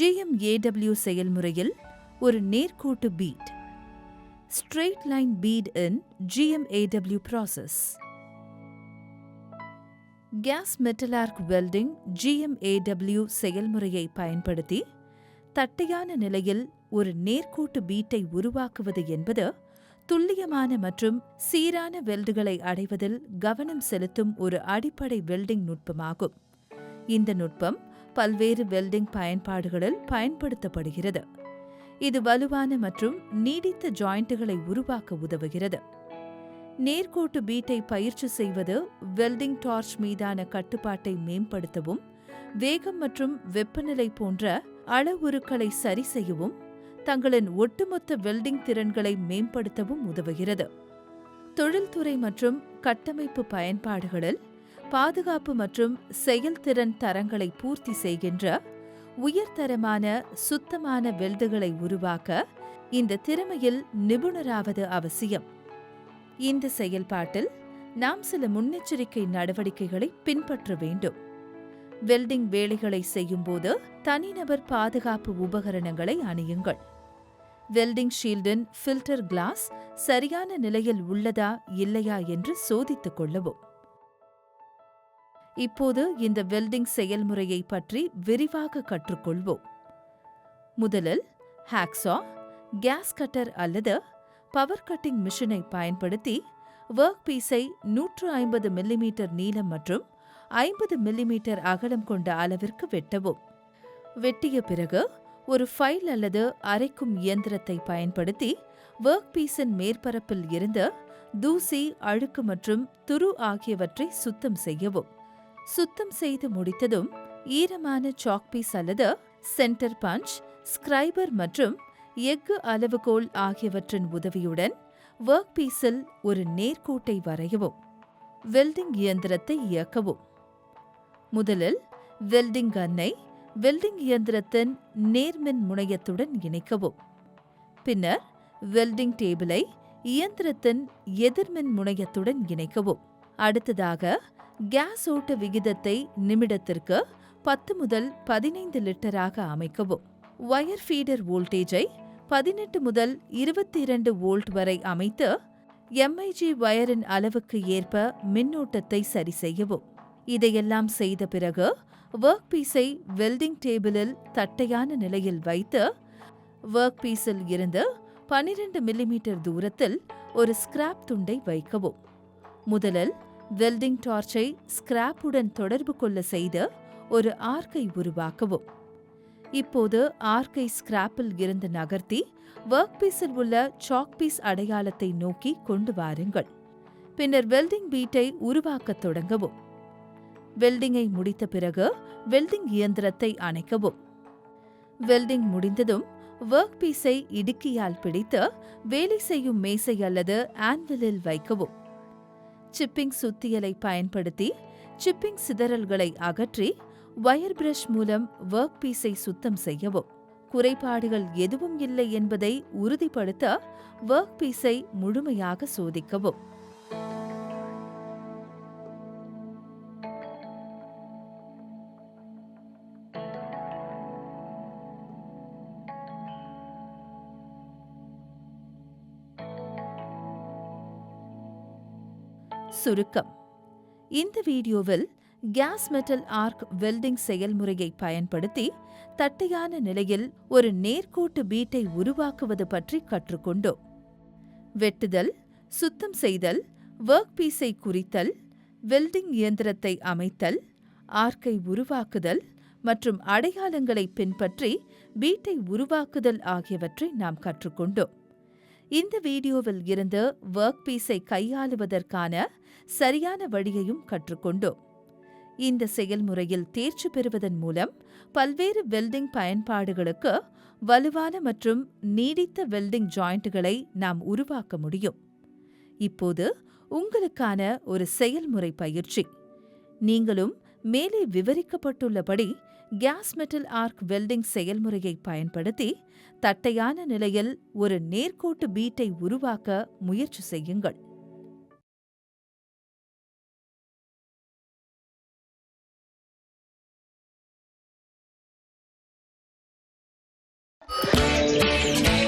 GMAW செயல்முறையில் ஒரு நேர்கோட்டு bead straight line bead in GMAW process gas metal arc welding GMAW செயல்முறையை பயன்படுத்தி தட்டையான நிலையில் ஒரு நேர்கோட்டு பீட்டை உருவாக்குவது என்பது துல்லியமான மற்றும் சீரான வெல்டுகளை அடைவதில் கவனம் செலுத்தும் ஒரு அடிப்படை வெல்டிங் நுட்பமாகும். இந்த நுட்பம் பல்வேறு வெல்டிங் பயன்பாடுகளில் பயன்படுத்தப்படுகிறது. இது வலுவான மற்றும் நீடித்த ஜாயிண்ட்டுகளை உருவாக்க உதவுகிறது. நேர்கோட்டு பீட்டை பயிற்சி செய்வது வெல்டிங் டார்ச் மீதான கட்டுப்பாட்டை மேம்படுத்தவும் வேகம் மற்றும் வெப்பநிலை போன்ற அளவுருக்களை சரி செய்யவும் தங்களின் ஒட்டுமொத்த வெல்டிங் திறன்களை மேம்படுத்தவும் உதவுகிறது. தொழில்துறை மற்றும் கட்டமைப்பு பயன்பாடுகளில் பாதுகாப்பு மற்றும் செயல்திறன் தரங்களை பூர்த்தி செய்கின்ற உயர்தரமான சுத்தமான வெல்டுகளை உருவாக்க இந்த திறமையில் நிபுணராவது அவசியம். இந்த செயல்பாட்டில் நாம் சில முன்னெச்சரிக்கை நடவடிக்கைகளை பின்பற்ற வேண்டும். வெல்டிங் வேலைகளை செய்யும்போது தனிநபர் பாதுகாப்பு உபகரணங்களை அணியுங்கள். வெல்டிங் ஷீல்டின் ஃபில்டர் கிளாஸ் சரியான நிலையில் உள்ளதா இல்லையா என்று சோதித்துக் கொள்ளவும். இப்போது இந்த வெல்டிங் செயல்முறையை பற்றி விரிவாக கற்றுக்கொள்வோம். முதலில் ஹாக்ஸா கேஸ் கட்டர் அல்லது பவர் கட்டிங் மிஷினை பயன்படுத்தி ஒர்க் பீஸை நூற்று ஐம்பது மில்லிமீட்டர் நீளம் மற்றும் ஐம்பது மில்லிமீட்டர் அகலம் கொண்ட அளவிற்கு வெட்டவும். வெட்டிய பிறகு ஒரு ஃபைல் அல்லது அரைக்கும் இயந்திரத்தை பயன்படுத்தி ஒர்க் பீஸின் மேற்பரப்பில் இருந்து தூசி அழுக்கு மற்றும் துரு ஆகியவற்றை சுத்தம் செய்யவும். சுத்தம் செய்து முடித்ததும் ஈரமான சாக்பீஸ் அல்லது சென்டர் பஞ்ச் ஸ்கிரைபர் மற்றும் எஃகு அளவுகோல் ஆகியவற்றின் உதவியுடன் ஒர்க் பீஸில் ஒரு நேர்கோட்டை வரையவும் வெல்டிங் இயந்திரத்தை இயக்கவும். முதலில் வெல்டிங் கன்னை வெல்டிங் இயந்திரத்தின் நேர்மின் முனையத்துடன் இணைக்கவும். பின்னர் வெல்டிங் டேபிளை இயந்திரத்தின் எதிர்மின் முனையத்துடன் இணைக்கவும். அடுத்ததாக கேஸ் ஓட்ட விகிதத்தை நிமிடத்திற்கு பத்து முதல் பதினைந்து லிட்டராக அமைக்கவும். ஒயர் ஃபீடர் வோல்டேஜை பதினெட்டு முதல் இருபத்தி இரண்டு வோல்ட் வரை அமைத்து எம்ஐஜி வயரின் அளவுக்கு ஏற்ப மின்னோட்டத்தை சரி செய்யவும். இதையெல்லாம் செய்த பிறகு ஒர்க் பீஸை வெல்டிங் டேபிளில் தட்டையான நிலையில் வைத்து ஒர்க் பீஸில் இருந்து பனிரெண்டு மில்லிமீட்டர் தூரத்தில் ஒரு ஸ்கிராப் துண்டை வைக்கவும். முதலில் வெல்டிங் டார்ச்சை ஸ்கிராப்புடன் தொடர்பு கொள்ள செய்து ஒரு ஆர்க்கை உருவாக்கவும். இப்போது ஆர்க்கை ஸ்கிராப்பில் இருந்து நகர்த்தி ஒர்க் பீஸில் உள்ள சாக் பீஸ் அடையாளத்தை நோக்கி கொண்டு வாருங்கள். பின்னர் வெல்டிங் பீட்டை உருவாக்கத் தொடங்கவும். வெல்டிங்கை முடித்த பிறகு வெல்டிங் இயந்திரத்தை அணைக்கவும். வெல்டிங் முடிந்ததும் ஒர்க் பீஸை இடுக்கியால் பிடித்து வேலை செய்யும் மேசை அல்லது ஆன்விலில் வைக்கவும். சிப்பிங் சுத்தியலை பயன்படுத்தி சிப்பிங் சிதறல்களை அகற்றி வயர் பிரஷ் மூலம் ஒர்க் பீஸை சுத்தம் செய்யவும். குறைபாடுகள் எதுவும் இல்லை என்பதை உறுதிப்படுத்த ஒர்க் பீஸை முழுமையாக சோதிக்கவும். சுருக்கம். இந்த வீடியோவில் கேஸ் மெட்டல் ஆர்க் வெல்டிங் செயல்முறையை பயன்படுத்தி தட்டையான நிலையில் ஒரு நேர்கோட்டு பீட்டை உருவாக்குவது பற்றி கற்றுக்கொண்டோம். வெட்டுதல் சுத்தம் செய்தல் ஒர்க் பீஸை குறித்தல் வெல்டிங் இயந்திரத்தை அமைத்தல் ஆர்க்கை உருவாக்குதல் மற்றும் அடையாளங்களை பின்பற்றி பீட்டை உருவாக்குதல் ஆகியவற்றை நாம் கற்றுக்கொண்டோம். இந்த வீடியோவில் இருந்து ஒர்க் பீஸை கையாளுவதற்கான சரியான வழியையும் கற்றுக்கொண்டோம் இந்த செயல்முறையில் தேர்ச்சி பெறுவதன் மூலம் பல்வேறு வெல்டிங் பயன்பாடுகளுக்கு வலுவான மற்றும் நீடித்த வெல்டிங் ஜாயிண்ட்களை நாம் உருவாக்க முடியும். இப்போது உங்களுக்கான ஒரு செயல்முறை பயிற்சி. நீங்களும் மேலே விவரிக்கப்பட்டுள்ளபடி கேஸ் மெட்டல் ஆர்க் வெல்டிங் செயல்முறையை பயன்படுத்தி தட்டையான நிலையில் ஒரு நேர்கோட்டு பீட்டை உருவாக்க முயற்சி செய்யுங்கள். Thank